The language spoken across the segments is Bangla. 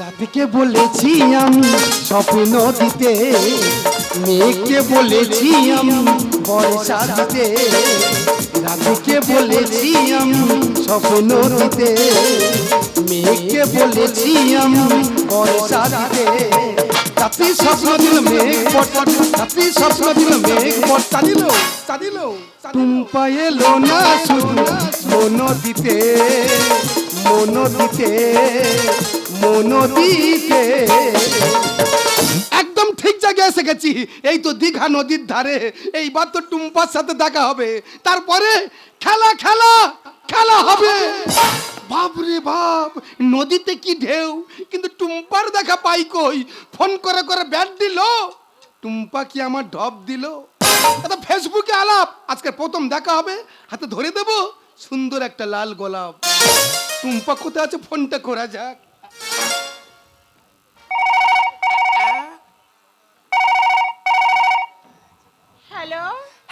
রাতকে বলেছি আমি, স্বপ্ন দিতে। মেয়েকে বলেছি আমি বর্ষা দিতে। রাতকে বলেছি আমি, স্বপ্ন দিতে। মেয়েকে বলেছি আমি বর্ষা দিতে। রাত্রি স্বপ্ন দিল মেঘ বর্ষা দিল রাত্রি স্বপ্ন দিল মেঘ বর্ষা দিল তা দিল টুম্পা এলো না শুধু মন দিতে। মন দিতে। মন দিতে একদম ঠিক জায়গায় এসে গেছি। এই তো দীঘা নদীর ধারে। এইবার তো টুম্পার সাথে দেখা হবে। তারপরে খেলা খেলা খেলা হবে। বাপরে বাপ, নদীতে কি ঢেউ? কিন্তু টুম্পার দেখা পাই কই? ফোন করে করে ব্যাট দিল। টুম্পা কি আমার ঢপ দিল? এটা ফেসবুকে আলাপ। আজকে প্রথম দেখা হবে। হাতে ধরে দেব। সুন্দর একটা লাল গোলাপ। টুম্পা কোথায় আছে? ফোনটা করা যাক।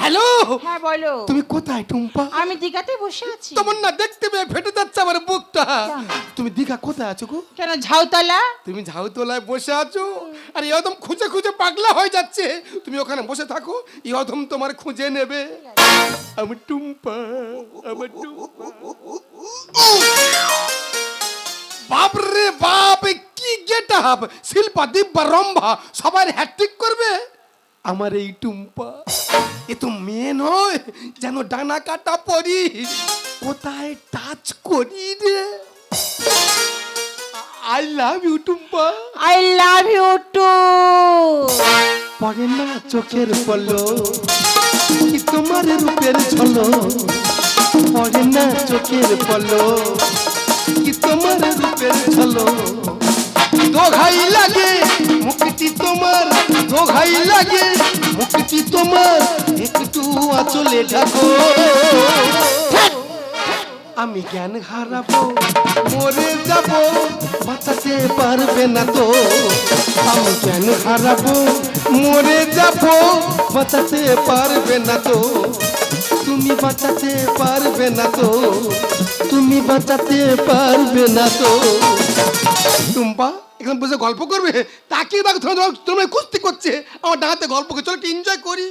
হ্যালো? হ্যাঁ বলো। তুমি কোথায় টুম্পা? আমি দীঘাতে বসে আছি। তোমার না দেখতে পেয়ে ফেটে যাচ্ছে আমার বুকটা। তুমি দীঘা কোথায় আছো গো? কেন ঝাউতলা? তুমি ঝাউতলায় বসে আছো? আর ইয়দম খুঁজে খুঁজে পাগলা হয়ে যাচ্ছে। তুমি ওখানে বসে থাকো ইয়দম তোমার খুঁজে নেবে। আমি টুম্পা আমার টুম্পা। বাপ রে বাপ কি গেট আপ শিল্পা দিব্যা রম্ভা সবার হ্যাট্রিক করবে? আমার এই টুম্পা। এ তো মেয়ে নয় যেন ডানা কাটা পরি। কোথায় টাচ করি রে? I love you Tumpa. I love you too পড়ে না চোখের পলো কি তোমার রূপের ছলো পড়ে না চোখের পলো কি তোমার রূপের ছলো দোঘাই লাগে মুখটি তোমার দোঘাই লাগে মুখটি তোমার একটু আঁচলে ঢাকো। আমি জ্ঞান হারাবো, মরে যাব, বাঁচাতে পারবে না তো। আমি জ্ঞান হারাবো, মরে যাব, বাঁচাতে পারবে না তো। তুমি বাঁচাতে পারবে না তো। তুমি বাঁচাতে পারবে না তো। টুম্পা এখানে বসে গল্প করবে? তাকে বা তোমার কুস্তি করছে। আমার ডাহাতে গল্প করছে চলো একটু এনজয় করি।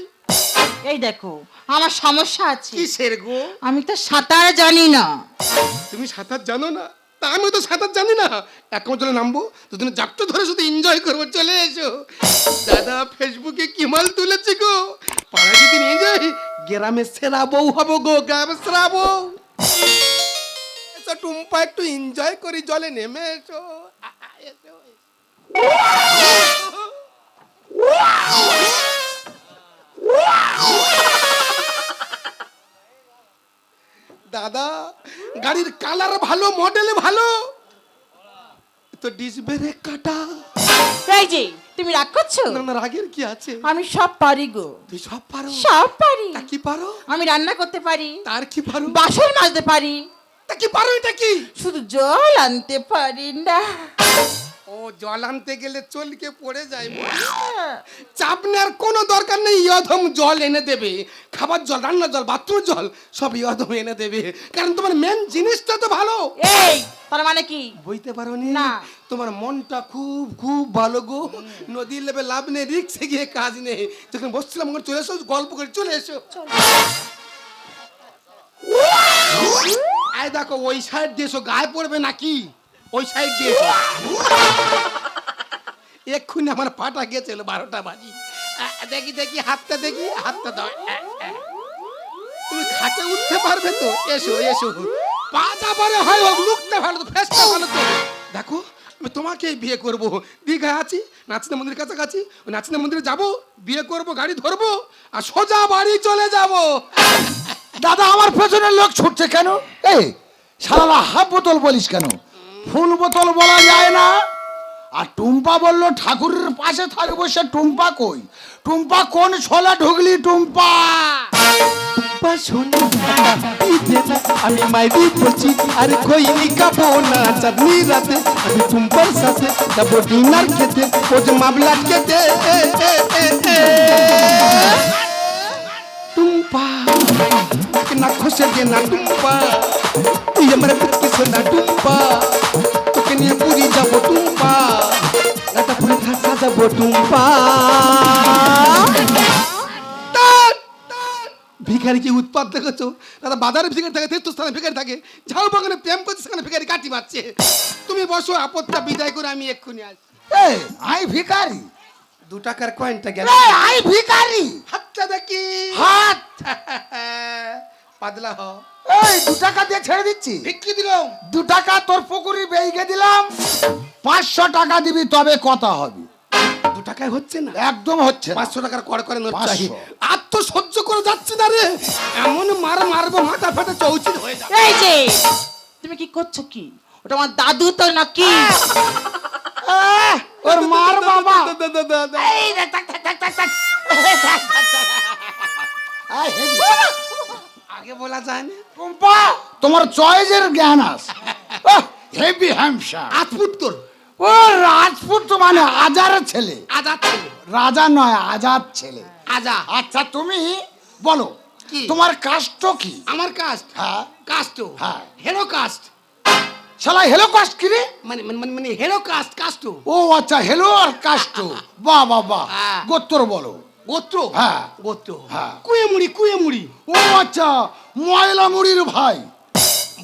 এই দেখো আমার সমস্যা আছে। কিসের গো? আমি তো সাঁতার জানি না। তুমি সাঁতার জানো না? তা আমি তো সাঁতার জানি না। এক চলে নামবো দুদিন জাপটা ধরে শুধু এনজয় করব চলে এসো। দাদা ফেসবুকে কি মাল তুলেছি গো। পাড়া যদি নিয়ে যাই গ্রামে সেরা বউ হব গো গ্রামে সেরা বউ। টুম্পা একটু এনজয় করি জলে নেমে এসো। দাদা গাড়ির কালার ভালো মডেল ভালো। তো ডিস ব্রেক কাটা। এই যে তুমি রাগ করছ? না না রাগের কি আছে? আমি সব পারি গো। তুই সব পারো? সব পারি। তা কি পারো? আমি রান্না করতে পারি। তার কি পারো? বাসন মাজতে পারি। তা কি পারো এটা কি? শুধু জল আনতে পারি না। ও জল আনতে গেলে চলকে পড়ে যায় চাপ নেওয়ার কোনো দরকার নেই ইয়ধম জল এনে দেবে। খাবার জল রান্নার জল বাথরুম জল সব ইয়ধম এনে দেবে। কারণ তোমার মেন জিনিসটা তো ভালো। এই তার মানে কি? বইতে পারো না। তোমার মনটা খুব খুব ভালো গো। নদীর লেবে লাভ নেই রিক্সে গিয়ে কাজ নেই। যখন বসছিলাম চলে এসো গল্প করে চলে এসো। আয় দেখো ওই সাইড দিয়ে এসো গায়ে পড়বে নাকি? ওই সাইড দিয়ে এক্ষুনি আমার পাটা গেছিল বারোটা বাজি। দেখি দেখি, হাতটা দেখি, হাতটা দাও। তুমি খাটে উঠতে পারবে তো? এসো এসো। পা যাবারে হয় হোক, লুকটা ভালো তো ফেসটা ভালো তো। দেখো, আমি তোমাকেই বিয়ে করব। দীঘায় আছি নাচনা মন্দিরের কাছাকাছি। ওই নাচনা মন্দিরে যাব, বিয়ে করব, গাড়ি ধরবো, আর সোজা বাড়ি চলে যাব। দাদা, আমার পেছনের লোক ছুটছে কেন? এই সারা হাফ বোতল বলিস কেন? ফুল বোতল বলা যায় না। আর টুম্পা বলল, ঠাকুরের পাশে থাকব সে টুম্পা কই? টুম্পা কোন ছোলা ঢুকলি টুম্পা? আমি মাইরি বলছি, আর খইনি কাবো না, চাঁদনি রাতে আমি টুম্পার সাথে যাব ডিনার খেতে ও যে মামলা খেতে। টুম্পা না খসে না টুম্পা। তুই আমার বুকে সোনা টুম্পা তোকে নিয়ে পুরী যাব টুম্পা দেবো টুম্পা তার, তার। ভিখারি কি উৎপাদ দেখেছ দাদা বাজারে ভিখারি থাকে তীর্থস্থানে ভিখারি থাকে ঝাড় বাগানে প্রেম করছে সেখানে ভিখারি কাটি মারছে তুমি বসো আপদটা বিদায় করে আমি এক্ষুনি আসি এই আই ভিখারি দু টাকার কয়েনটা গেল এই আই ভিখারি হাতটা দেখি হাত পাতলা হ। এই দু টাকা দিয়ে ছেড়ে দিচ্ছি। ভিক্ষি দিলাম। দু টাকা তোর পুকুরি বেইগে দিলাম। পাঁচশো টাকা দিবি তবে কথা হবে। দু টাকায় হচ্ছে না? একদম হচ্ছে না। পাঁচশো টাকার কর করে নোট পাঁচশো। চাই আর তো সহ্য করে যাচ্ছে না রে। এমন মার মারবো মাথা ফাটা চৌচির হয়ে যাবে। এই যে তুমি কি করছ কি? ওটা আমার দাদু তো নাকি? আহ, ওর মার বাবা। দা, দা, দা। এই রে, টাক, টাক, টাক। আয়, হেবি। আগে বলা যায় না। টুম্পা, তোমার চয়েসের জ্ঞান আছে। হেভি হ্যামশার আতপুত তোর। ও রাজপুত তো মানে আজারের ছেলে। আজাদ ছেলে। রাজা নয় আজাদ ছেলে। আজা। আচ্ছা তুমি বলো কি? তোমার কাষ্ট কি? আমার কাস্ট হ্যাঁ। কাস্ট হ্যাঁ। হেরো কাস্ট শালা হেলো কাস্ট কি রে? মানে মানে মানে- হেরো কাস্ট কাস্ট ও আচ্ছা হেলো আর কাষ্ট বাহ বাহ বাহ। হ্যাঁ। গোত্তর বলো। গোত্র? হ্যাঁ। গোত্র। হ্যাঁ। কুয়ে মুড়ি কুয়ে মুড়ি ও আচ্ছা ময়লা মুড়ির ভাই।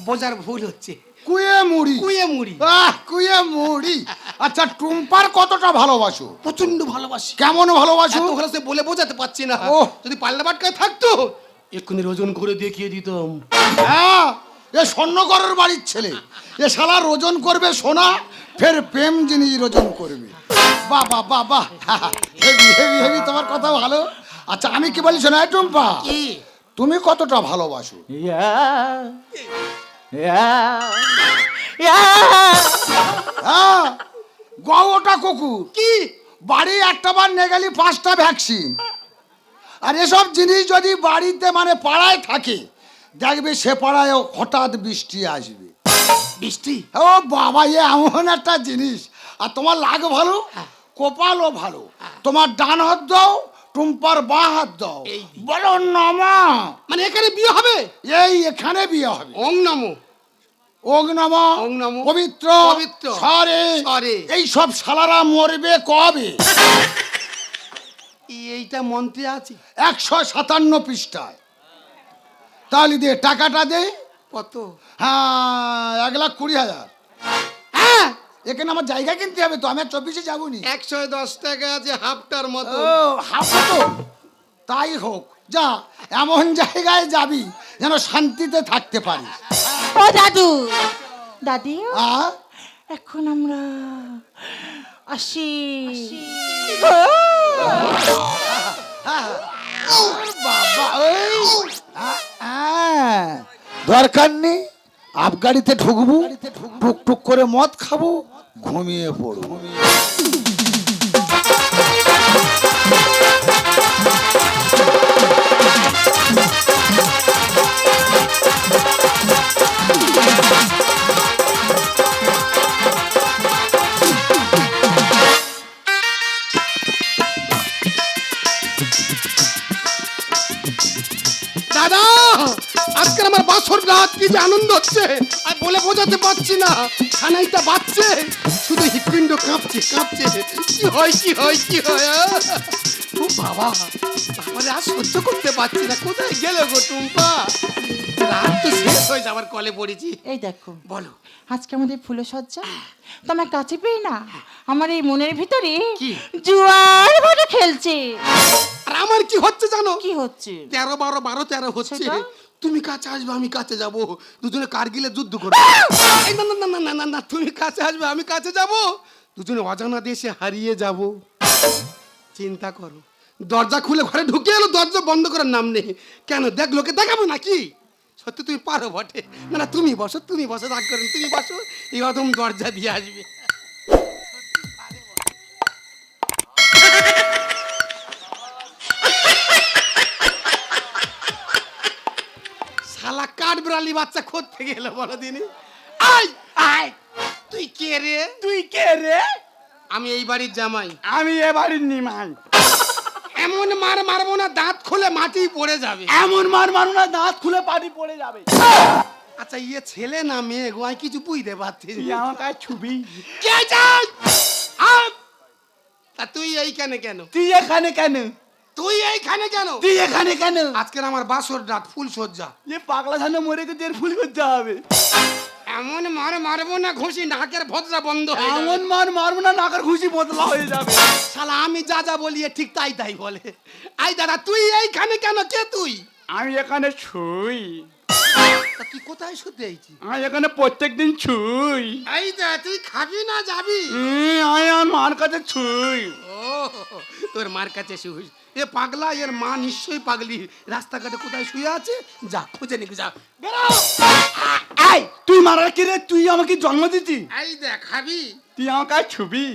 বোঝার ভুল হচ্ছে। কুয়ে মুড়ি কুয়ে মুড়ি আহ কুয়ে মুড়ি আচ্ছা টুম্পার কতটা ভালোবাসো? প্রচণ্ড ভালোবাসি। কেমন ভালোবাসো? এত ভালো সে বলে বোঝাতে পারছি না। ওহ। যদি পাল্লা বাটকায় থাকতো এক্ষুনি ওজন করে দেখিয়ে দিতাম। হ্যাঁ এ স্বর্ণকরের বাড়ির ছেলে। এ শালা ওজন করবে সোনা ফের প্রেম জিনিস ওজন করবে। বাহ বাহ বাহ বাহ। হেভি হেভি হেভি তোমার কথা ভালো। আচ্ছা আমি কি বলি শোনা টুম্পা? তুমি কতটা ভালোবাসো? হ্যাঁ গওটা কুকুর। কি? বাড়ি একটা বার নিয়ে গেলি পাঁচটা ভ্যাকসিন আর এসব জিনিস যদি বাড়িতে মানে পাড়ায় থাকে দেখবে সে পাড়ায় হঠাৎ বৃষ্টি আসবে। বৃষ্টি? ও বাবা এ এমন একটা জিনিস। আর তোমার লাগ ভালো কপালও ভালো। তোমার ডান হাত দাও টুম্পার বা হাত দাও। বলো নমা মানে এখানে বিয়ে হবে? এই এখানে বিয়ে হবে। ওং নমো। ওগ নম। ওং নমঃ। পবিত্র। পবিত্র। সরে। সরে। এই সব সালারা মরবে কবে? এইটা মন্ত্রে আছে। একশো সাতান্ন পৃষ্ঠায়। তাহলে দে টাকাটা দে। কত? হ্যাঁ এক লাখ কুড়ি হাজার। হ্যাঁ এখানে আমার জায়গা কিনতে হবে তো আমি আর চব্বিশে যাব নি একশো দশ টাকা আছে হাফটার মতো। ও হাফ তো। তাই হোক যা এমন জায়গায় যাবি যেন শান্তিতে থাকতে পারিস। ও দাদু। দাদি আ? এখন আমরা আসি। দরকার নেই আপ গাড়িতে ঢুকবো টুক টুক করে মদ খাব ঘুমিয়ে পড়ব দাদা আজকে আমার বাসর রাত কি যে আনন্দ হচ্ছে। আর বলে বোঝাতে পারছি না খানাইটা বাচ্চে শুধু হৃৎপিণ্ড কাঁপছে কাঁপছে। কি হয় কি হয় কি হয় ও বাবা তারপরে আর সহ্য করতে পারছি না। কোথায় গেল গো টুম্পা? রাত তো শেষ হয়ে যাবার কলে পড়েছি। এই দেখো। বলো। আজকে আমাদের ফুলো সজ্জা তোমার কাছে পেয়ে না আমার এই মনের ভিতরে? জুয়ার ভরে খেলছে। আর আমার কি হচ্ছে জানো? কি হচ্ছে? তেরো বারো বারো তেরো হচ্ছে? তুমি কাছে আসবে আমি কাছে যাব। দুজনে কারগিলে যুদ্ধ করব। না না না না না না না তুমি কাছে আসবে আমি কাছে যাব। দুজনে অজানা দেশে হারিয়ে যাব। চিন্তা করো। দরজা খুলে ঘরে ঢুকে এলো দরজা বন্ধ করার নাম নেই। কেন দেখ লোকে দেখাবো নাকি? সত্যি তুমি পারো বটে। না না তুমি বসো তুমি বসো রাগ করেন তুমি বসো। এই অদম দরজা দিয়ে আসবে। শালা কাঠ বিড়ালি বাচ্চা খোদ থেকে এলো বলো দিনি? আয় আয়। তুই কে রে? তুই কে রে? আমি এই বাড়ির জামাই। আমি এ বাড়ির নিমাই। এমন মার মারবো না দাঁত খুলে মাটি পড়ে যাবে। এমন মার মারু না দাঁত খুলে পাটি পড়ে যাবে। আচ্ছা ইয়ে ছেলে না মেয়ে গো আমি কিছু বুঝতে পারছি আমার কাছে ছুবি। কে চাই? আয়! তা তুই এইখানে কেন? তুই এখানে কেন? তুই এইখানে কেন? তুই এখানে কেন? আজকের আমার বাসর রাত ফুল সজ্জা যে পাগলা ধানে মরে গেছে এর ফুল করতে হবে। এমন মার মারবো না ঘুষি নাকের ভদ্রা বন্ধ হয়ে যাবে। এমন মার মারবো না নাকার খুশি বদলা হয়ে যাবে। শালা আমি যা যা বলি এ ঠিক তাই তাই বলে। আই দাদা তুই এইখানে কেন? কে তুই? আমি এখানে ছুই। তা তুই কোথায় শুতে আইছি? আমি এখানে প্রত্যেক দিন ছুই। এই দা তুই খাবি না যাবি? উম, আমি আমার মার কাছে ছুই। ও তোর মার কাছে শুস। এ পাগলা এর মা নিশ্চয়ই পাগলি। রাস্তাঘাটে কোথায় শুয়ে আছে? যা খুঁজে নিবি যা। বেরো! এই তুই মারার কি রে? তুই আমাকে জন্ম দিতি। এই দেখাবি তুই আমার কাছে ছুবি।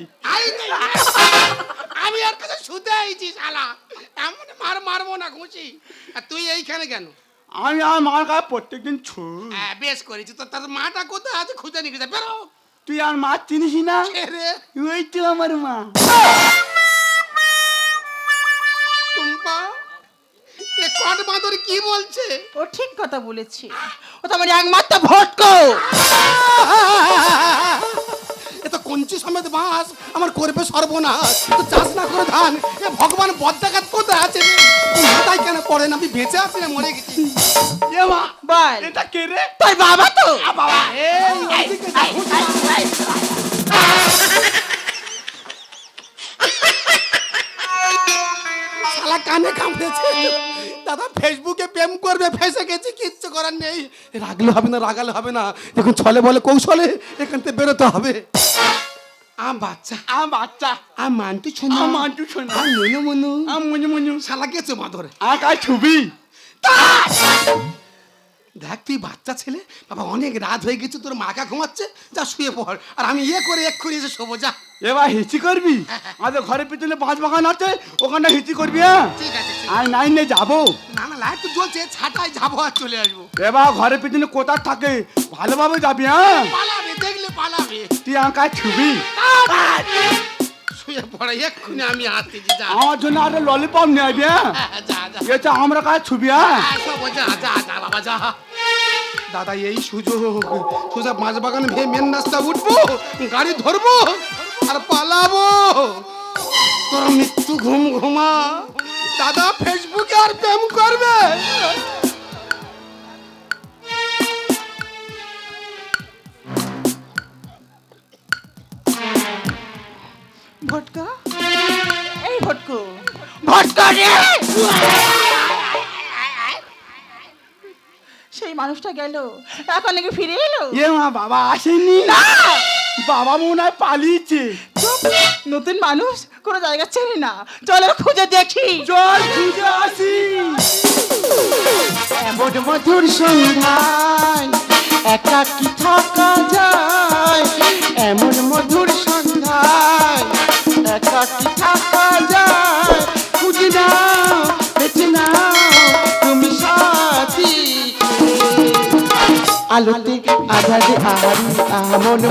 আমি আর কাছে শুতে আইছি শালা। এমন মার মারবো না ঘুষি। আর তুই এইখানে কেন? আমি আমার মার কাছে প্রত্যেক দিন ছুই হ্যাঁ বেশ করেছি। তো তার মাটা কোথায় আছে খুঁজে নিবি যা বেরো। তুই আর মা চিনিস না? ওই তো আমার মা। এ কট বাঁদর কি বলছে? ও ঠিক কথা বলেছে। ও তো আমার একমাত্র ভটকো। এ তো কঞ্চি সমেত বাঁশ আমার করবে সর্বনাশ। তো চাষ না করে ধান এ ভগবান বদ্দাঘাত কোথায় আছে? মাথায় কেন পড়ে না? আমি বেঁচে আছি না মরে গেছি। এ মা বল। এটা কে রে? তোর বাবা তো। বাবা এই ওইদিকে যা। শালা কানে কামড়েছে। দাদা ফেসবুকে প্রেম করবে ফেসে গেছি কিচ্ছু করার নেই। রাগলে হবে না রাগালে হবে না। এখন ছলে বলে কৌশলে এখান থেকে বেরোতে হবে। আম বাচ্চা। আম বাচ্চা। আম মানতু ছোনা আম মান্টু শোনা আম মনু মনু। আম মনু মনু। শালা গেছে মাদরে। আমার ছবি? ছুবি দেখ তুই বাচ্চা ছেলে বাবা অনেক রাত হয়ে গেছে তোর মাকা ঘুমাচ্ছে যা শুয়ে পড়। আর আমি ইয়ে করে এক্ষুনি এসে শোবো যা। এবার হিচি করবি? আমাদের ঘরের পিছনে পাঁচ বাগান আছে ওখানে হিচি করবি হ্যাঁ? ঠিক আছে আর নাইনে যাব। না না লাইট তো জ্বলছে ছাটাই যাব আর চলে আসব। এবার ঘরের পিছনে কোথায় থাকে? ভালোভাবে যাবি হ্যাঁ? পালাবে দেখলে পালাবে। তুই কাছে ছুবি। শুয়ে পড়ে এক্ষুনি আমি আসতেছি যা। আমার জন্য আরে ললিপপ নিয়ে আসবি হ্যাঁ হ্যাঁ, যা যা। এটা আমরা ছুবি হ্যাঁ? সব যা যা যা বাবা যা। দাদা এই সুযোগ সোজা মাছ বাগান ভেয়ে মেন রাস্তা উঠবো গাড়ি ধরবো আর পালাবো। তোর মৃত্যু ঘুম ঘুমা। দাদা ফেসবুকে আর প্রেম করবে। ভটকা? এই ভটকো। ভটকা রে! সেই মানুষটা গেল। এখন নাকি ফিরে এলো? এ মা বাবা আসেনি না! বাবা মনে হয় পালিয়েছে। নতুন মানুষ কোনো জায়গা চেনে না। চলো খুঁজে দেখি। চল খুঁজে আসি। এমন মধুর সন্ধ্যায় একা কি থাকা যায়? এমন মধুর সন্ধ্যায় একা কি থাকা খুঁজে নাও বেছে নাও তুমি সাথী আলোতে আধারে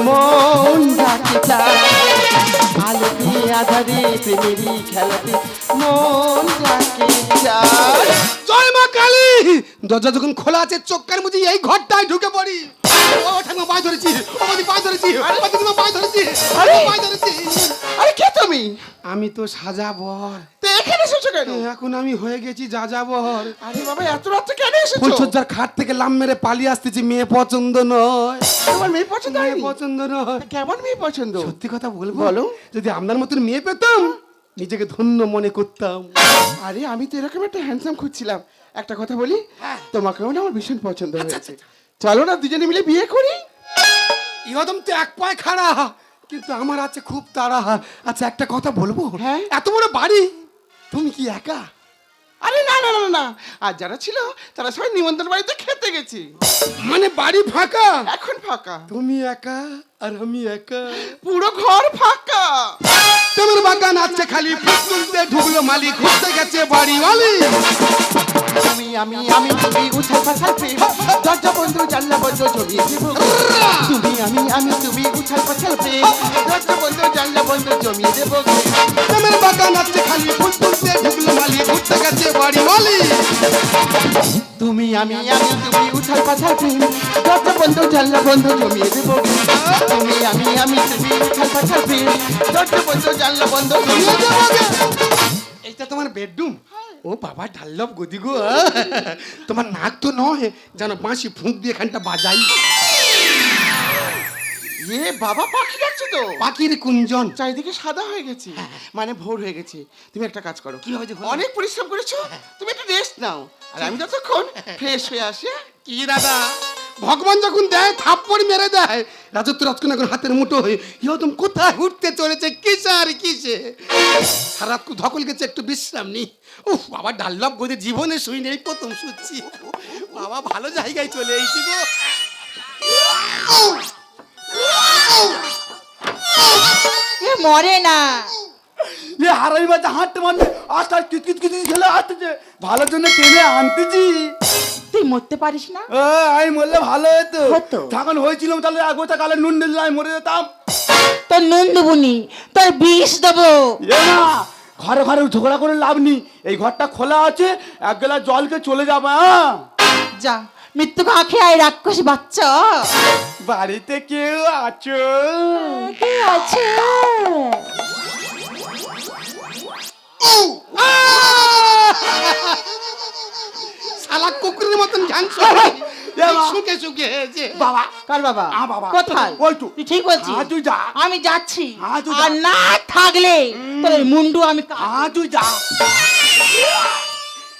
মন ডাকে যায় আলোতে আধারে প্রেমেরই খেলাতে মন দরজা যখন খোলা আছে চোখ কান মুজি এই ঘরটায় ঢুকে পড়ি ও ঠাকুমা পায়ে ধরেছি। ও পায়ে ধরেছি। ও দিদিমা পায়ে ধরেছি। আরে! পায়ে ধরেছি। আরে কে তুমি? আমি তো সাজাবর। তো এখানে এসেছ কেন? এখন আমি হয়ে গেছি যাযাবর। আরে বাবা এত রাত্রে কেন এসেছ? ফুলসজ্জার খাট থেকে লাম মেরে পালিয়ে আসতেছি মেয়ে পছন্দ নয়। তোমার মেয়ে পছন্দ মেয়ে পছন্দ নয়। কেমন মেয়ে পছন্দ? সত্যি কথা বলব? বলো। যদি আপনার মতন মেয়ে পেতাম নিজেকে ধন্য মনে করতাম। আরে আমি তো এরকম একটা হ্যান্ডসাম খুঁজছিলাম। একটা কথা বলি হ্যাঁ। তোমাকেও না আমার ভীষণ পছন্দ আচ্ছা, হয়েছে। চলো না দুজনে মিলে বিয়ে করি। ইহদম তো এক পায়ে খাড়া। কিন্তু আমার আছে খুব তাড়া। আচ্ছা একটা কথা বলব? হ্যাঁ? এত বড় বাড়ি? তুমি কি একা? আরে না না না না, না। আর যারা ছিল তারা সবাই নিমন্ত্রণ বাড়িতে খেতে গেছি। মানে বাড়ি ফাঁকা? এখন ফাঁকা। তুমি একা আর আমি একা। পুরো ঘর ফাঁকা। তোমার বাগান আছে খালি তুলতে ঢুকলো মালিক ঘুরতে গেছে বাড়ি মালি তুমি আমি আমি তুমি উঠাই পাঠাই প্রেম দরজা বন্ধ জানলা বন্ধ দেব তুমি আমি আমি তুমি উঠাই পাঠাই প্রেম দরজা বন্ধ জানলা বন্ধ জমিয়ে দেব। তোমার বাগান আছে খালি ফুল তুলতে ঢুকলো মালিক ঘুরতে গেছে বাড়ি মালি তুমি আমি আমি তুমি উঠাই পাঠাই প্রেম। দরজা বন্ধ জানলা বন্ধ জমিয়ে দেব তুমি আমি আমি তুমি উঠাই পাঠাই প্রেম। দরজা বন্ধ জানলা বন্ধ জমিয়ে যাব এইটা তোমার বেডরুম? ও বাবা ডাল্লভ গদি গো তোমার নাক তো নয় যেন বাঁশি ফুঁক দিয়ে এখানটা বাজাই। এ বাবা পাখি ডাকছে তো? পাখির কুঞ্জন। চারিদিকে সাদা হয়ে গেছে। মানে ভোর হয়ে গেছে। তুমি একটা কাজ করো। কি হয়েছে? অনেক পরিশ্রম করেছ। তুমি একটু রেস্ট নাও। আর আমি যতক্ষণ ফ্রেশ হয়ে আসি হ্যাঁ? কি দাদা? ভগবান যখন দেয় থাপ্পড় মেরে দেয়। রাজত্ব রাজকুন এখন হাতের মুঠো হয়ে। ইহতম কোথায় উঠতে চলেছে? কিসে আর কিসে? সারা ধকল গেছে একটু বিশ্রাম নি। উফ বাবা ডাল্লাভ গদি জীবনে শুই নেই প্রথম শুচ্ছি। বাবা ভালো জায়গায় চলে এসেছি গো। মরে না। এ হারাই বাচ্চা হাঁটতে মারতে আস্তে আস্তে কিত কিত খেলে আসতেছে ভালোর জন্য টেনে আনতেছি। তুই মরতে পারিস না? ও, আমি মরলে ভালো হতো। হতো। তখন হয়েছিলাম তাহলে এক বছর কালে নুন দিলে আমি মরে যেতাম। তোর নুন দেবুনি তোর বিষ দেবো। এ না ঘরে ঘরে ঝগড়া করে লাভ নেই। এই ঘরটা খোলা আছে এক গেলা জলকে চলে যাবে হ্যাঁ যা মৃত্যু আখে আয় রাক্ষসী বাচ্চা? বাড়িতে কেউ আছো? কে আছে। শালা কুকুরের মতন ঘ্যাংস শুকে শুকে হয়েছে বাবা কার বাবা? আ বাবা। কোথায়? ওই তো। তুই ঠিক বলছিস? তুই যা। আমি যাচ্ছি। আর না থাকলে তোর মুন্ডু আমি কা- আ তুই যা।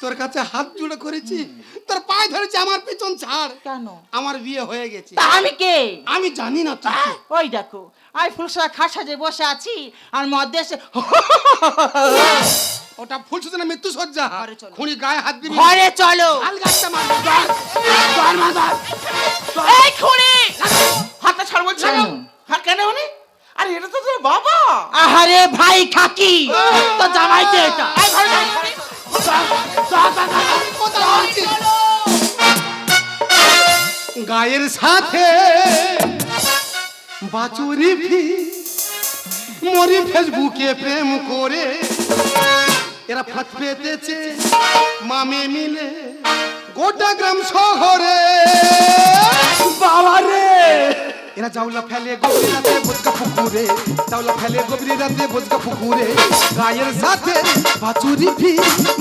তোর কাছে হাত জুড়ে করেছি। তোর পায়ে ধরেছি আমার পিছন ছাড়। কেন? আমার বিয়ে হয়ে গেছে। তা আমি কে? আমি জানি না। ওই দেখো আমি ফুলসা খাট সাজে বসে আছি আর মধ্যে এসে ওটা ফুল সুতনা মৃত্যু সজ্জা। খুনি গায়ে হাত দিবি। ঘরে চলো। লাল গাছটা মারবো এই খুনি! হাতটা ছাড় বলছি? হ্যাঁ কেন উনি আরে এটা তো তোর বাবা। আহারে ভাই খাকি তো জামাইতে এটা। এই ঘরে গায়ের সাথে বাচুরি ভি মরি ফেসবুকে প্রেম করে। এরা ফাঁদ পেতেছে মামে মিলে গোটা গ্রাম শহরে। বাবা রে! এরা জাউলা ফেলে গভীর রাতে বোঝকা পুকুরে জাউলা ফেলে গভীর রাতে বোঝকা পুকুরে। গায়ের সাথে বাচুরি ভি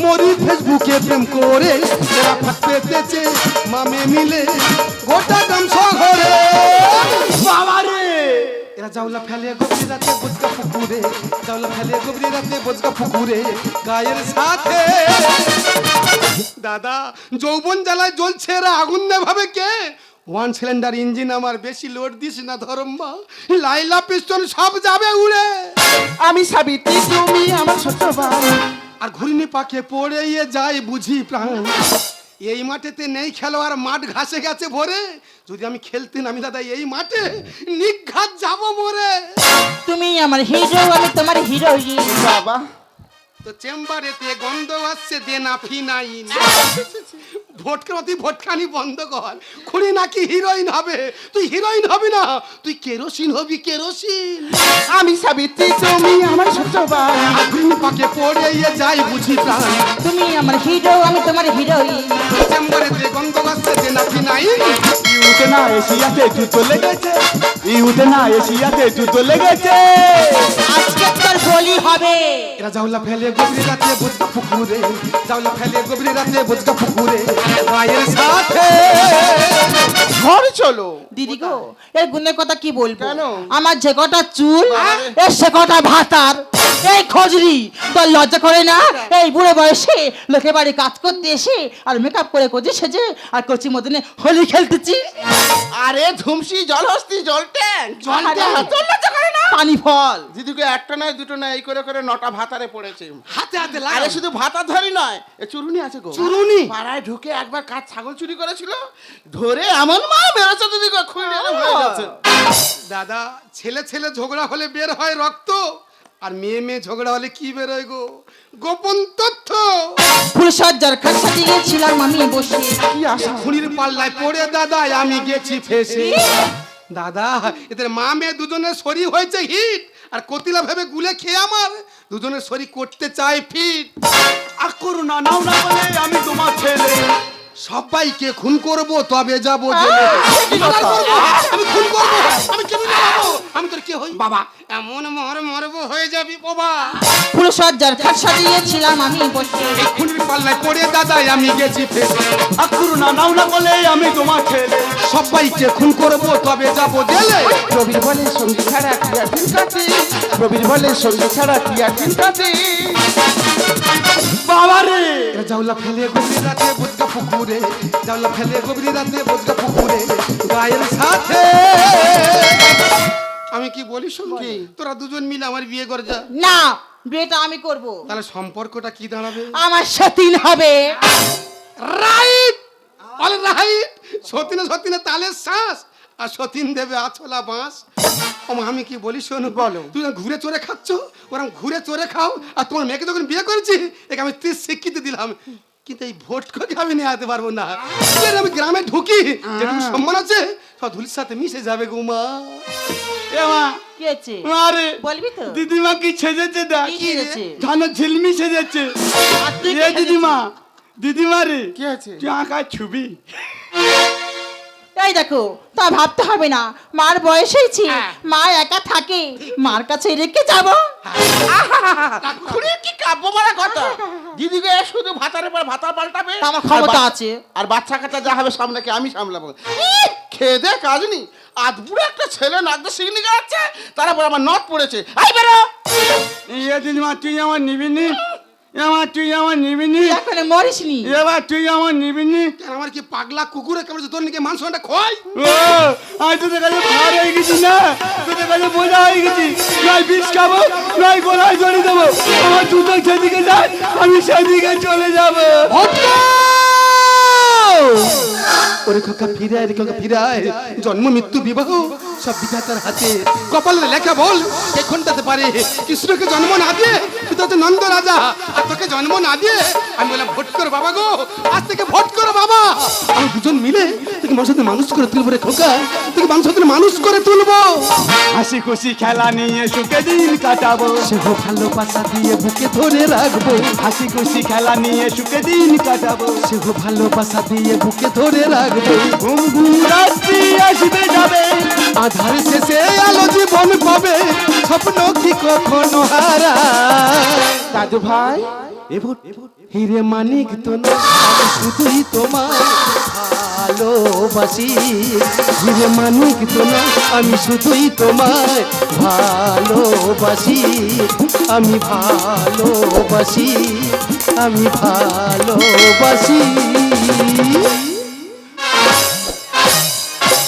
মরি ফেসবুকে প্রেম করে। এরা ফাঁদ পেতেছে মামে মিলে গোটা গ্রাম শহরে। বাবা রে! এরা জাউলা ফেলে গভীর রাতে বোঝকা পুকুরে জাউলা ফেলে গভীর রাতে বোঝকা পুকুরে গায়ের সাথে। দাদা যৌবন জ্বালায় জ্বলছে এরা আগুন নেভাবে কে? ওয়ান সিলিন্ডার ইঞ্জিন আমার বেশি লোড দিস না ধরম্মা লাইলা পিস্টন সব যাবে উড়ে। আমি সাবিত্রী তুমি আমার ছোট ভাই। আর ঘুরিনি পাকে পড়ে যায় বুঝি প্রাণ। এই মাঠেতে নেই খেলোয়াড় মাঠ ঘাসে গেছে ভরে। যদি আমি খেলতেন আমি দাদা এই মাঠে নিঘাত যাব মরে। তুমি আমার হিরো আমি তোমার হিরো বাবা। তো চেম্বারেতে গন্ধ আসছে দেনা ফিনাইন ভোটকে তুই ভোটখানি বন্ধ কর। খুনি নাকি হিরোইন হবে? তুই হিরোইন হবি না? তুই কেরোসিন হবি কেরোসিন। আমি সাবিত্রী তুমি আমার সত্যবান আগুন পাকে পড়ে যাই বুঝি প্রাণ। তুমি আমার হিরো আমি তোমার হিরোইন। চেম্বারেতে গন্ধ আসছে যে নাকি ফিনাইন ইউতে না এশিয়াতে জুতো লেগেছে। ইউতে না এশিয়াতে জুতো লেগেছে। আজকে তোর বলি হবে। এরা জাউলা ফেলে গভীর রাতে বোঝকা পুকুরে জাউলা ফেলে গভীর রাতে বোঝকা পুকুরে। গায়ের সাথে। ঘর চলো। দিদি গো এর গুণের কথা কি বলব? আমার যে কটা চুল এর সে কটা ভাতার এই খজরি তোর লজ্জা করে না? এই বুড়ো বয়সে লোকে বাড়ি কাজ করতে এসে আর মেকআপ করে কচি সেজে আর কচি মতনে হোলি খেলতেছি। আরে ধুমসি জল হস্তি জল ট্যাঙ্ক জল পানি ফল। দিদিকে একটা নয় দুটো নয় এই করে করে নটা ভাতারে পড়েছে। হাতে হাতে আরে শুধু ভাতা ধরি নয় এ চুরুনি আছে গো। চুরুনি? পাড়ায় ঢুকে একবার কাজ ছাগল চুরি করেছিল? ধরে এমন মা মেরেছে দিদি দাদা ছেলে ছেলে ঝগড়া হলে বের হয় রক্ত আর মেয়ে মেয়ে ঝগড়া হলে কি বেরোয় গো? গোপন তথ্য। ফুলসজ্জার দিয়েছিলাম আমি বসে কি আশা খুনির পাল্লায় পড়ে দাদা আমি গেছি ফেসে। দাদা, এদের মা মেয়ে দুজনের শরীর হয়েছে হিট। আর কতিলা ভেবে গুলে খেয়ে আমার। দুজনের শরীর করতে চাই ফিট। আর করো না, নাও না বলে আমি তোমার ছেলে। সবাইকে খুন করব তবে যাব জেলে। আমি খুন করব আমি কেন যাব? আমি তোর কি হই? বাবা এমন মর মরব হয়ে যাবি বাবা। ফুলসজ্জার খাট সাজিয়েছিলাম আমি বসে। এই খুনির পাল্লায় পড়ে দাদাই আমি গেছি ফেসে আকুর না নাও না বলে আমি তোমার ছেলে। সবাইকে খুন করব তবে যাব জেলে। প্রবীর বলে সঙ্গী ছাড়া কি আর দিন কাটে? প্রবীর বলে সঙ্গী ছাড়া কি আর দিন কাটে? জাউলা ফেলে গভীর রাতে বোঝগা পুকুরে জাউলা ফেলে গভীর রাতে বোঝগা পুকুরে গায়ের সাথে। আমি কি বলি শুনকি? তোরা দুজন মিলে আমার বিয়ে করে যা। না বিয়েটা আমি করব। তাহলে সম্পর্কটা কি দাঁড়াবে? আমার সতীন হবে। রাইট! All right! সতীনে সতীনে তালের শ্বাস আর সতীন দেবে আছলা বাঁশ। আমি কি বলি শোনো বলো। যখন ঘুরে চড়ে খাচ্ছ ওরকম ঘুরে চড়ে খাও আর তোমার মেয়েকে যখন বিয়ে করেছি একে আমি ত্রিশ স্বীকৃতি দিলাম। কিন্তু এই ভোট করে আমি নিয়ে আনতে পারব না। আমি গ্রামে ঢুকি যেটুকু সম্মান আছে সব ধুলির সাথে মিশে যাবে গো মা। কি সেজেছে দেখ। ঝিলমি সেজেছে? দিদিমা রে কি আছে তুই আঁকা ছবি। এই দেখো তা ভাবতে হবে না। মার বয়স হয়েছে মা একা থাকে। মার কাছে রেখে যাব। কি কাব্য মারা কথা? দিদিকে শুধু ভাতার পর ভাতা পাল্টাবে? আমার ক্ষমতা আছে। আর বাচ্চা কাচ্চা যা হবে সামনেকে আমি সামলাবো। খেয়ে দে কাজ নি আজ বুড়ো একটা ছেলে নাকদা সিগনি গাচ্ছে তারপর আমার নখ পড়েছে। আই বেরো! এ দিদিমা তুই আমার নিবি নি এবার তুই আমার নিবি এখন মরিস নি। এবার তুই আমার নিবি নি কেন আমার কি পাগলা কুকুরে তোর নাকি ও আজ তোদের কাছে ভার হয়ে গেছি না? তোদের কাছে বোঝা হয়ে গেছি। নয় বিষ খাব নয় গলায় জড়ি দেবো। আমার দুটো সেদিকে যায় আমি সেদিকে চলে যাব। ওরে খোকা ফিরায় রে খোকা ফিরায় জন্ম মৃত্যু বিবাহ। সব বিধাতার হাতে কপালে লেখা বল কে ঘন্টাতে পারে? কৃষ্ণকে জন্ম না দিয়ে তুই তো নন্দ রাজা আর তোকে জন্ম না দিয়ে আমি বললাম ভোট করো বাবা গো আজ থেকে ভোট করো বাবা। আমি দুজন মিলে তোকে মানুষের মানুষ করে তুলবো রে খোকা তোকে মানুষের মানুষ করে তুলবো। হাসি খুশি খেলা নিয়ে সুখে দিন কাটাবো। সেও ভালোবাসা দিয়ে বুকে ধরে রাখব। হাসি খুশি খেলা নিয়ে সুখে দিন কাটাবো। সেও ভালোবাসা দিয়ে বুকে ধরে রাখব। ঘুম ঘুম রাত্রি আসবে যাবে। আধার শেষে আলো জীবন পাবে, স্বপ্ন কি কখনো হারা? দাদু ভাই হিরে মানিক তো না শুধুই তোমার ভালোবাসি। হিরে মানিক তো না আমি শুধুই তোমায় ভালোবাসি। আমি ভালোবাসি আমি ভালোবাসি।